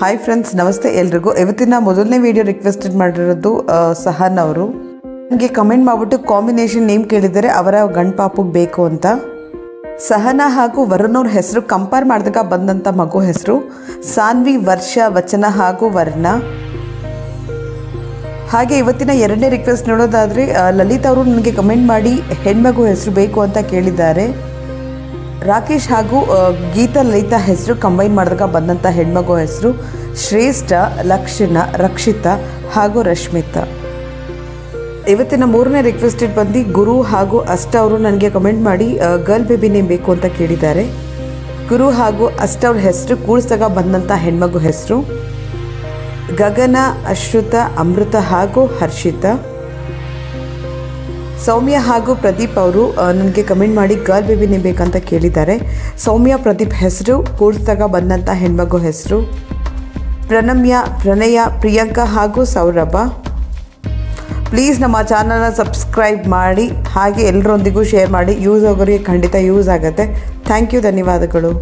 Hi friends ನಮಸ್ತೆ ಎಲ್ರಿಗೂ. ಇವತ್ತಿನ ಮೊದಲನೇ ವಿಡಿಯೋ ರಿಕ್ವೆಸ್ಟೆಡ್ ಮಾಡಿರೋದು ಸಹನ್ ಅವರು. ನನಗೆ ಕಮೆಂಟ್ ಮಾಡಿಬಿಟ್ಟು ಕಾಂಬಿನೇಷನ್ ನೇಮ್ ಕೇಳಿದರೆ ಅವರ ಗಂಡು ಬೇಕು ಅಂತ. ಸಹನ ಹಾಗೂ ವರುಣ್ ಅವ್ರ ಹೆಸರು ಕಂಪೇರ್ ಮಾಡಿದಾಗ ಬಂದಂಥ ಮಗು ಹೆಸರು ಸಾನ್ವಿ ವರ್ಷ ವಚನ ಹಾಗೂ ವರ್ಣ. ಹಾಗೆ ಇವತ್ತಿನ ಎರಡನೇ ರಿಕ್ವೆಸ್ಟ್ ನೋಡೋದಾದರೆ ಲಲಿತ್ ಅವರು ನನಗೆ ಕಮೆಂಟ್ ಮಾಡಿ ಹೆಣ್ಮಗು ಹೆಸರು ಬೇಕು ಅಂತ ಕೇಳಿದ್ದಾರೆ. ರಾಕೇಶ್ ಹಾಗೂ ಗೀತಾ ಲಲಿತಾ ಹೆಸರು ಕಂಬೈನ್ ಮಾಡಿದಾಗ ಬಂದಂಥ ಹೆಣ್ಮಗು ಹೆಸರು ಶ್ರೇಷ್ಠ, ಲಕ್ಷಣ, ರಕ್ಷಿತಾ ಹಾಗೂ ರಶ್ಮಿತಾ. ಇವತ್ತಿನ ಮೂರನೇ ರಿಕ್ವೆಸ್ಟೆಡ್ ಬಂದು ಗುರು ಹಾಗೂ ಅಷ್ಟ ಅವರು ನನಗೆ ಕಮೆಂಟ್ ಮಾಡಿ ಗರ್ಲ್ ಬೇಬಿ ನೇಮ್ ಬೇಕು ಅಂತ ಕೇಳಿದ್ದಾರೆ. ಗುರು ಹಾಗೂ ಅಷ್ಟ ಅವ್ರ ಹೆಸರು ಕೂಡಿಸಿದಾಗ ಬಂದಂಥ ಹೆಣ್ಮಗು ಹೆಸರು ಗಗನ, ಅಶ್ರುತ, ಅಮೃತ ಹಾಗೂ ಹರ್ಷಿತಾ. ಸೌಮ್ಯ ಹಾಗೂ ಪ್ರದೀಪ್ ಅವರು ನನಗೆ ಕಮೆಂಟ್ ಮಾಡಿ ಗರ್ಲ್ ಬೇಬಿ ನೇಮ್ ಬೇಕಂತ ಕೇಳಿದ್ದಾರೆ. ಸೌಮ್ಯ, ಪ್ರದೀಪ್ ಹೆಸರು ಕೂಡಿಸಿದಾಗ ಬಂದಂಥ ಹೆಣ್ಮಗು ಹೆಸರು. ಪ್ರಣಮ್ಯ, ಪ್ರಣಯ, ಪ್ರಿಯಾಂಕಾ ಹಾಗೂ ಸೌರಭ. ಪ್ಲೀಸ್ ನಮ್ಮ ಚಾನಲ್ನ ಸಬ್ಸ್ಕ್ರೈಬ್ ಮಾಡಿ, ಹಾಗೆ ಎಲ್ಲರೊಂದಿಗೂ ಶೇರ್ ಮಾಡಿ. ಯೂಸ್ ಆಗೋರಿಗೆ ಖಂಡಿತ ಯೂಸ್ ಆಗುತ್ತೆ. ಥ್ಯಾಂಕ್ ಯು ಧನ್ಯವಾದಗಳು.